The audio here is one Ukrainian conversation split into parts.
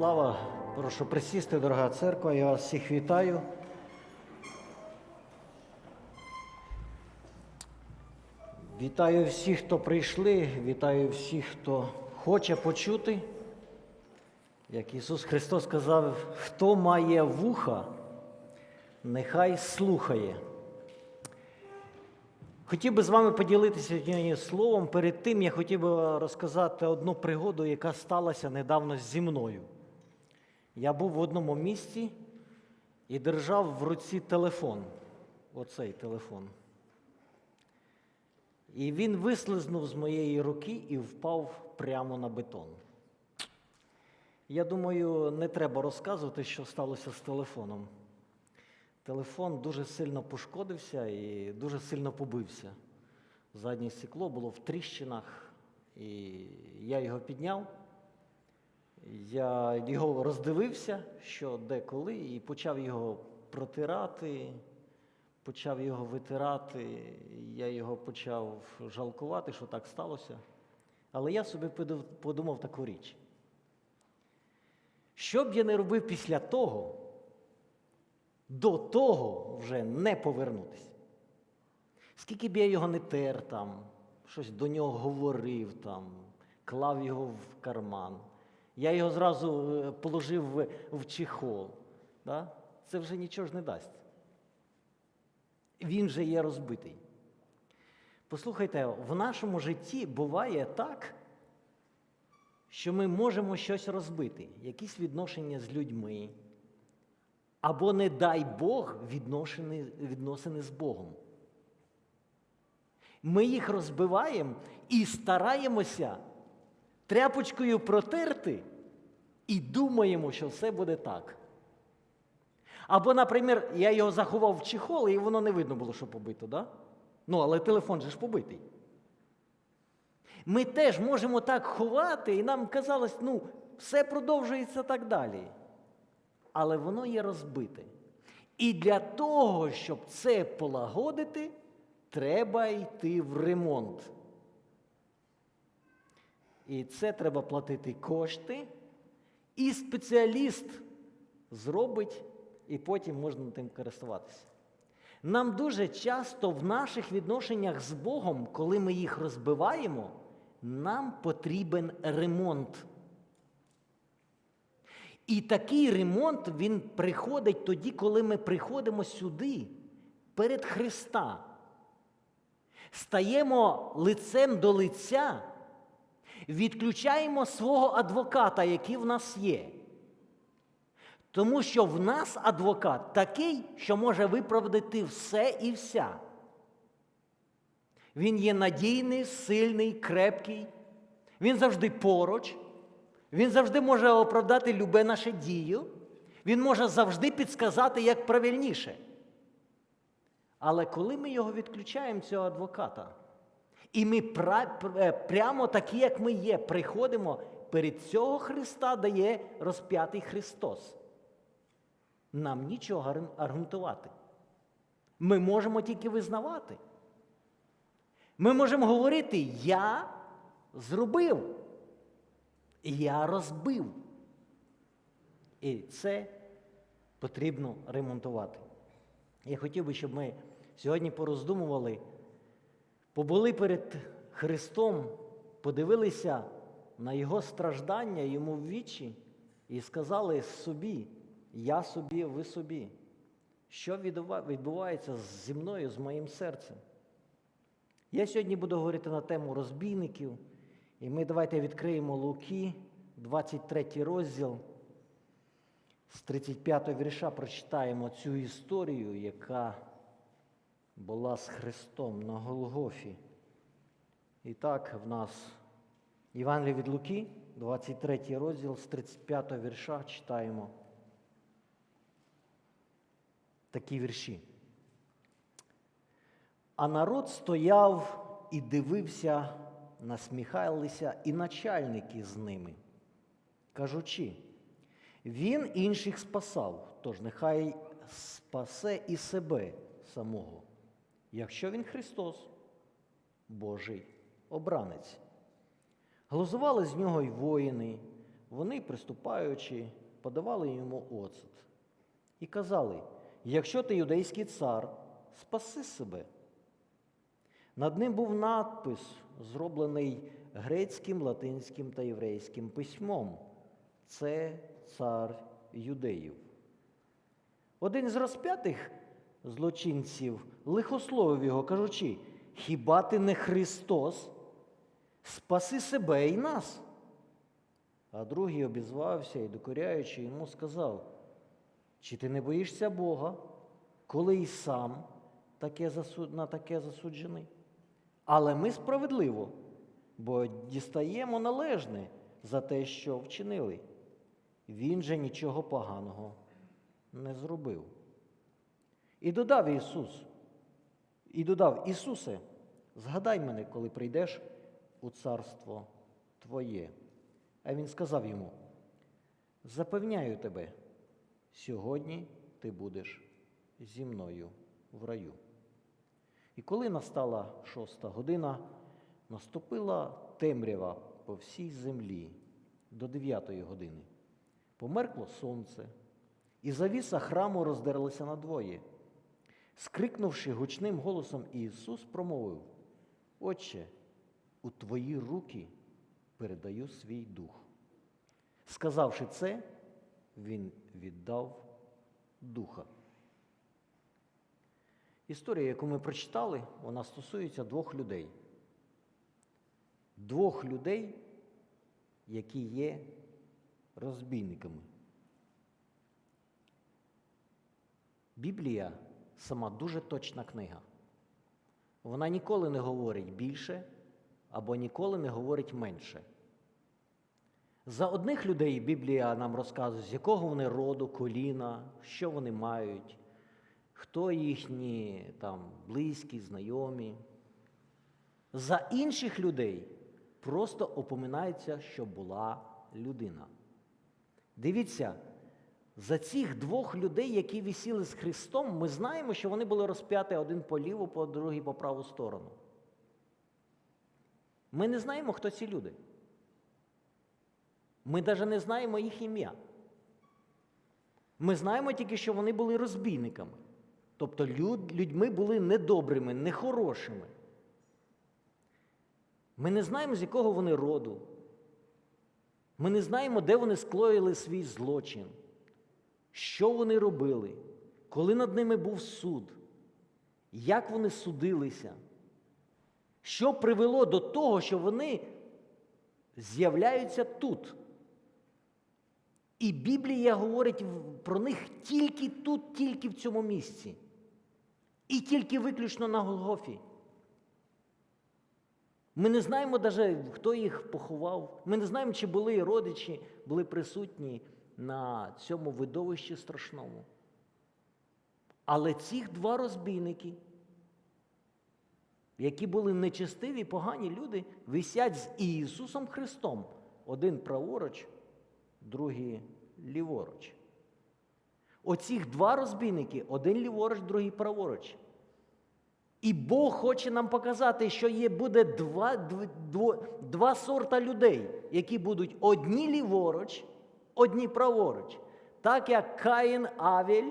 Слава, прошу присісти, дорога церква, я вас всіх вітаю. Вітаю всіх, хто прийшли, вітаю всіх, хто хоче почути. Як Ісус Христос сказав, хто має вуха, нехай слухає. Хотів би з вами поділитися словом. Перед тим я хотів би розказати одну пригоду, яка сталася недавно зі мною. Я був в одному місці і держав в руці телефон. Оцей телефон. І він вислизнув з моєї руки і впав прямо на бетон. Я думаю, не треба розказувати, що сталося з телефоном. Телефон дуже сильно пошкодився і дуже сильно побився. Заднє стекло було в тріщинах, і я його підняв. Я його роздивився, що де коли, і почав його протирати, почав його витирати. Я його почав жалкувати, що так сталося. Але я собі подумав таку річ. Що б я не робив після того, до того вже не повернутися. Скільки б я його не тер там, щось до нього говорив там, клав його в карман. Я його зразу е, положив в, в чехол. Да? Це вже нічого ж не дасть. Він вже є розбитий. Послухайте, в нашому житті буває так, що ми можемо щось розбити, якісь відношення з людьми, або, не дай Бог, відносини, відносини з Богом. Ми їх розбиваємо і стараємося тряпочкою протерти і думаємо, що все буде так. Або, наприклад, я його заховав в чехол, і воно не видно було, що побито, да? Ну, але телефон же ж побитий. Ми теж можемо так ховати, і нам казалось, ну, все продовжується так далі. Але воно є розбите. І для того, щоб це полагодити, треба йти в ремонт. І це треба платити кошти, і спеціаліст зробить, і потім можна тим користуватися. Нам дуже часто в наших відношеннях з Богом, коли ми їх розбиваємо, нам потрібен ремонт. І такий ремонт він приходить тоді, коли ми приходимо сюди, перед Христа. Стаємо лицем до лиця, відключаємо свого адвоката, який в нас є. Тому що в нас адвокат такий, що може виправдати все і вся. Він є надійний, сильний, крепкий. Він завжди поруч. Він завжди може оправдати любе наше дію. Він може завжди підсказати, як правильніше. Але коли ми його відключаємо, цього адвоката, і ми е, прямо такі, як ми є, приходимо перед цього Христа, дає розп'ятий Христос. Нам нічого аргу- аргументувати. Ми можемо тільки визнавати. Ми можемо говорити, я зробив, я розбив. І це потрібно ремонтувати. Я хотів би, щоб ми сьогодні пороздумували, побули перед Христом, подивилися на Його страждання, йому в вічі і сказали собі, я собі, ви собі. Що відбувається зі мною, з моїм серцем? Я сьогодні буду говорити на тему розбійників, і ми давайте відкриємо Луки, 23 розділ. З 35 вірша прочитаємо цю історію, яка була з Христом на Голгофі. І так, в нас Євангеліє від Луки, 23 розділ з 35 вірша читаємо такі вірші. А народ стояв і дивився, насміхалися і начальники з ними, кажучи, він інших спасав, тож нехай спасе і себе самого, якщо він Христос, Божий обранець. Глузували з нього й воїни, вони, приступаючи, подавали йому оцет і казали: якщо ти юдейський цар, спаси себе. Над ним був надпис, зроблений грецьким, латинським та єврейським письмом. Це цар юдеїв. Один з розп'ятих злочинців лихословив його, кажучи: Хіба ти не Христос? Спаси себе і нас. А другий обізвався і, докоряючи йому, сказав: Чи ти не боїшся Бога, коли й сам таке засуд... на таке засуджений? Але ми справедливо, бо дістаємо належне за те, що вчинили. Він же нічого поганого не зробив. І додав Ісус, і додав Ісусе, згадай мене, коли прийдеш у царство Твоє. А Він сказав йому: Запевняю тебе, сьогодні ти будеш зі мною в раю. І коли настала шоста година, наступила темрява по всій землі до дев'ятої години. Померкло сонце, і завіса храму роздерлася надвоє. Скрикнувши гучним голосом, Ісус промовив: Отче, у твої руки передаю свій дух. Сказавши це, Він віддав духа. Історія, яку ми прочитали, вона стосується двох людей. Двох людей, які є розбійниками. Біблія сама дуже точна книга. Вона ніколи не говорить більше або ніколи не говорить менше. За одних людей Біблія нам розказує, з якого вони роду, коліна, що вони мають, хто їхні там, близькі, знайомі. За інших людей просто опоминається, що була людина. Дивіться, за цих двох людей, які висіли з Христом, ми знаємо, що вони були розп'яті один по ліву, по другий по праву сторону. Ми не знаємо, хто ці люди. Ми навіть не знаємо їх ім'я. Ми знаємо тільки, що вони були розбійниками. Тобто люд, людьми були недобрими, нехорошими. Ми не знаємо, з якого вони роду. Ми не знаємо, де вони склоїли свій злочин, що вони робили, коли над ними був суд, як вони судилися, що привело до того, що вони з'являються тут. І Біблія говорить про них тільки тут, тільки в цьому місці. І тільки виключно на Голгофі. Ми не знаємо навіть, хто їх поховав. Ми не знаємо, чи були родичі, були присутні на цьому видовищі страшному. Але ці два розбійники, які були нечестиві, погані люди, висять з Ісусом Христом. Один праворуч, другий ліворуч. Оцих два розбійники, один ліворуч, другий праворуч. І Бог хоче нам показати, що є буде два, два, два сорта людей, які будуть одні ліворуч, одні праворуч. Так як Каїн Авель,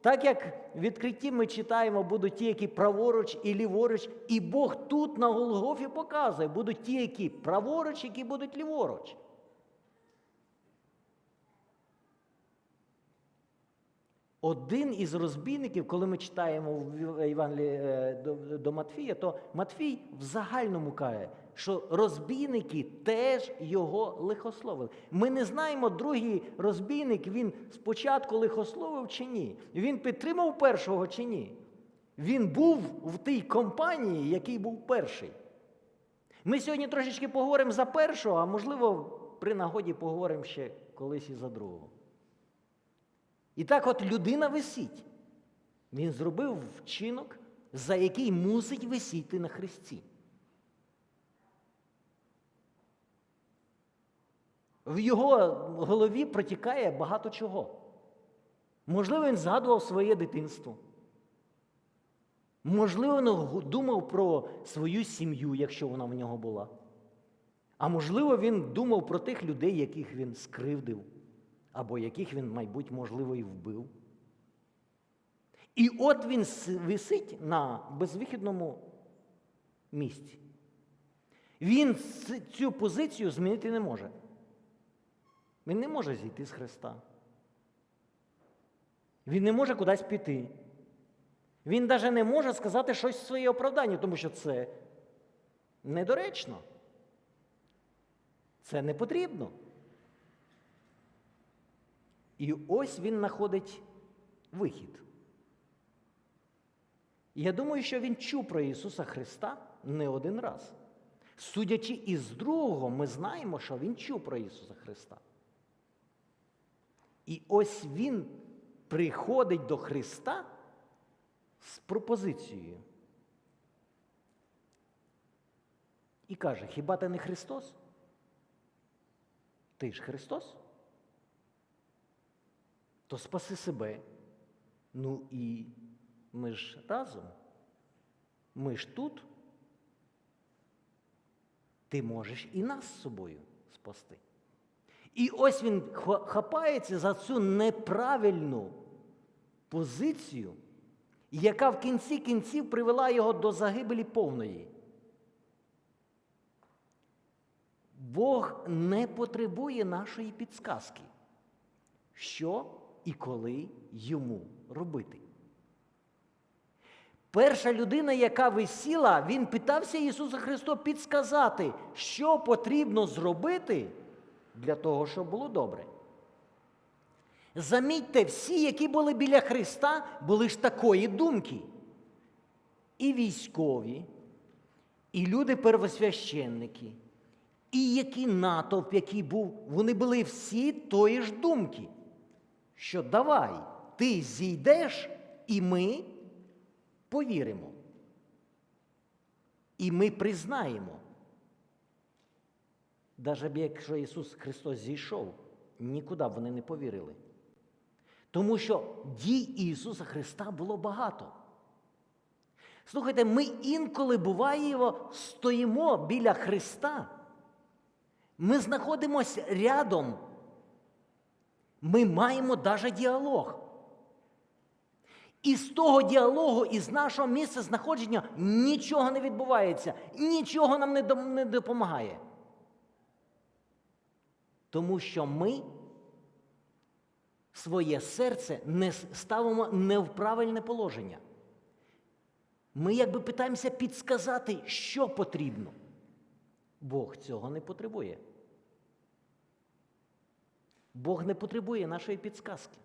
так як в відкритті ми читаємо, будуть ті, які праворуч і ліворуч, і Бог тут на Голгофі показує, будуть ті, які праворуч, які будуть ліворуч. Один із розбійників, коли ми читаємо в Євангелії до, до Матфія, то Матфій в загальному каже, що розбійники теж його лихословили. Ми не знаємо, другий розбійник він спочатку лихословив чи ні. Він підтримав першого чи ні. Він був в тій компанії, який був перший. Ми сьогодні трошечки поговоримо за першого, а можливо, при нагоді поговоримо ще колись і за другого. І так от людина висить. Він зробив вчинок, за який мусить висіти на хресті. В його голові протікає багато чого. Можливо, він згадував своє дитинство. Можливо, він думав про свою сім'ю, якщо вона в нього була. А можливо, він думав про тих людей, яких він скривдив, або яких він, мабуть, можливо, і вбив. І от він висить на безвихідному місці. Він цю позицію змінити не може. Він не може зійти з Христа. Він не може кудись піти. Він навіть не може сказати щось в своє оправдання, тому що це недоречно. Це не потрібно. І ось він знаходить вихід. Я думаю, що він чув про Ісуса Христа не один раз. Судячи із другого, ми знаємо, що він чув про Ісуса Христа. І ось він приходить до Христа з пропозицією. І каже: хіба ти не Христос? Ти ж Христос? То спаси себе. Ну і ми ж разом. Ми ж тут. Ти можеш і нас з собою спасти. І ось він хапається за цю неправильну позицію, яка в кінці кінців привела його до загибелі повної. Бог не потребує нашої підсказки, що і коли йому робити. Перша людина, яка висіла, він питався Ісуса Христа підсказати, що потрібно зробити для того, щоб було добре. Замітьте, всі, які були біля Христа, були ж такої думки. І військові, і люди первосвященники, і який натовп, який був, вони були всі тої ж думки, що давай, ти зійдеш, і ми повіримо. І ми признаємо. Навіть якщо Ісус Христос зійшов, нікуди б вони не повірили. Тому що дій Ісуса Христа було багато. Слухайте, ми інколи буваємо, стоїмо біля Христа. Ми знаходимося рядом. Ми маємо навіть діалог. І з того діалогу, із нашого місця знаходження нічого не відбувається, нічого нам не допомагає. Тому що ми своє серце не ставимо не в правильне положення. Ми якби питаємося підсказати, що потрібно. Бог цього не потребує. Бог не потребує нашої підсказки.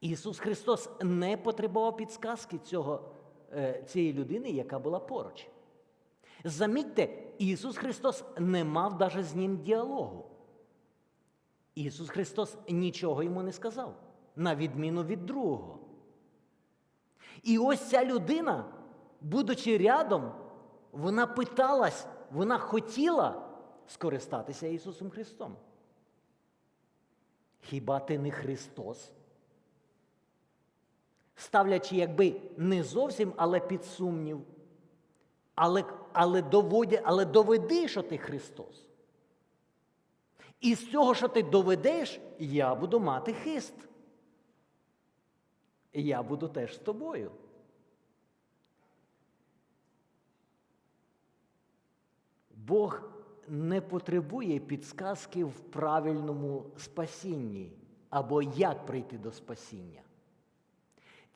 Ісус Христос не потребував підсказки цього, е, цієї людини, яка була поруч. Замітьте, Ісус Христос не мав навіть з ним діалогу. Ісус Христос нічого йому не сказав, на відміну від другого. І ось ця людина, будучи рядом, вона питалась, вона хотіла скористатися Ісусом Христом. Хіба ти не Христос? Ставлячи, якби не зовсім, але під сумнів. Але, але, доводя, але доведи, що ти Христос. І з цього, що ти доведеш, я буду мати хист. І я буду теж з тобою. Бог не потребує підсказки в правильному спасінні або як прийти до спасіння.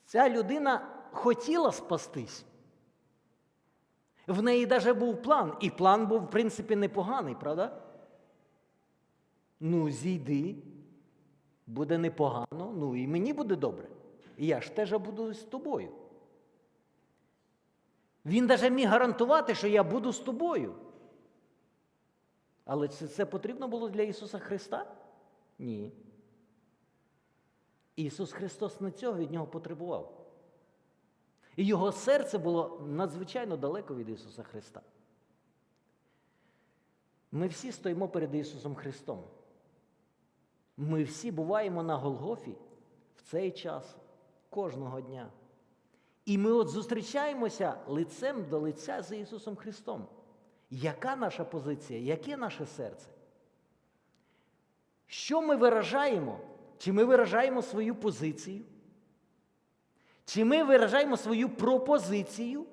Ця людина хотіла спастись. В неї навіть був план, і план був, в принципі, непоганий, правда? Ну, зійди, буде непогано, ну і мені буде добре. І я ж теж буду з тобою. Він навіть міг гарантувати, що я буду з тобою. Але це, це потрібно було для Ісуса Христа? Ні. Ісус Христос не цього від нього потребував. І його серце було надзвичайно далеко від Ісуса Христа. Ми всі стоїмо перед Ісусом Христом. Ми всі буваємо на Голгофі в цей час кожного дня. І ми от зустрічаємося лицем до лиця з Ісусом Христом. яка наша позиція, яке наше серце? Що ми виражаємо? Чи ми виражаємо свою позицію? Чи ми виражаємо свою пропозицію?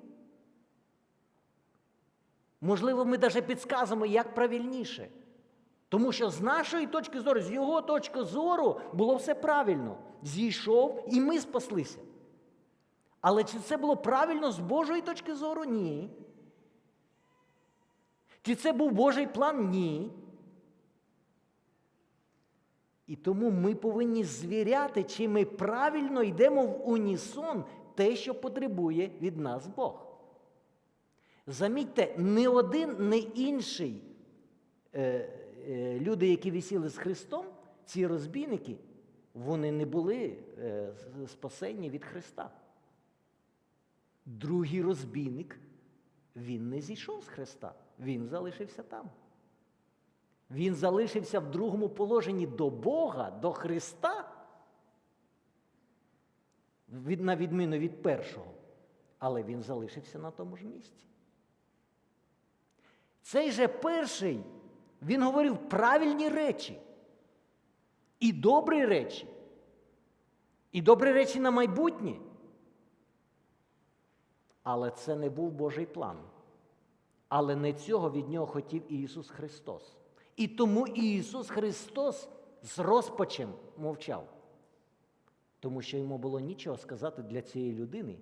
Можливо, ми навіть підказуємо, як правильніше. Тому що з нашої точки зору, з його точки зору, було все правильно. Зійшов і ми спаслися. Але чи це було правильно з Божої точки зору? Ні. Чи це був Божий план? Ні. І тому ми повинні звіряти, чи ми правильно йдемо в унісон те, що потребує від нас Бог. Замітьте, не один, не інший е, е, люди, які висіли з Христом, ці розбійники, вони не були е, спасені від Христа. Другий розбійник, він не зійшов з Христа, він залишився там. Він залишився в другому положенні до Бога, до Христа, на відміну від першого, але він залишився на тому ж місці. Цей же перший, він говорив правильні речі і добрі речі, і добрі речі на майбутнє. Але це не був Божий план. Але не цього від нього хотів і Ісус Христос. І тому Ісус Христос з розпачем мовчав. Тому що йому було нічого сказати для цієї людини,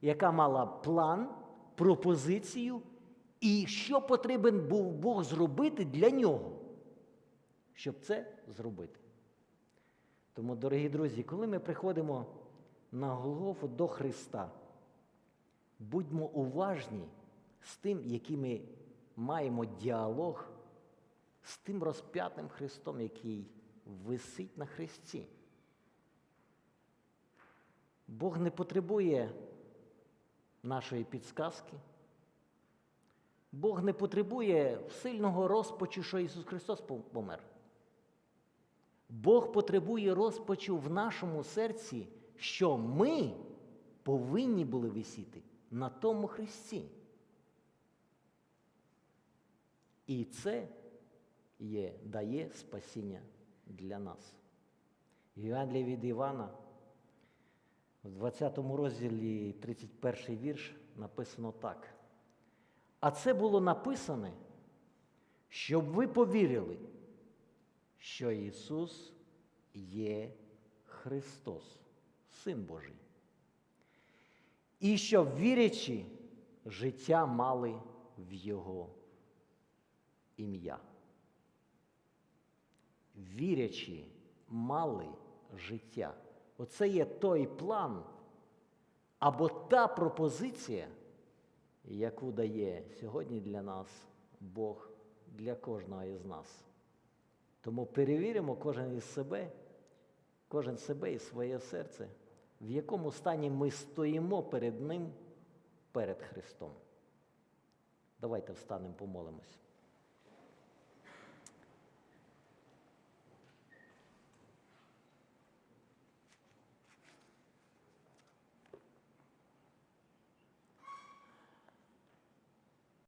яка мала план, пропозицію, і що потрібен був Бог зробити для нього, щоб це зробити. Тому, дорогі друзі, коли ми приходимо на Голгофу до Христа, будьмо уважні з тим, який ми маємо діалог з тим розп'ятим Христом, який висить на Христі. Бог не потребує нашої підсказки. Бог не потребує сильного розпачу, що Ісус Христос помер. Бог потребує розпачу в нашому серці, що ми повинні були висіти на тому Христі. І це є, дає спасіння для нас. В Євангелії від Івана, в 20 розділі 31 вірш написано так. А це було написане, щоб ви повірили, що Ісус є Христос, Син Божий. І щоб вірячи, життя мали в Його ім'я. Вірячи, мали життя. Оце є той план або та пропозиція, яку дає сьогодні для нас Бог для кожного із нас. Тому перевіримо кожен із себе, кожен себе і своє серце, в якому стані ми стоїмо перед Ним, перед Христом. Давайте встанемо, помолимось.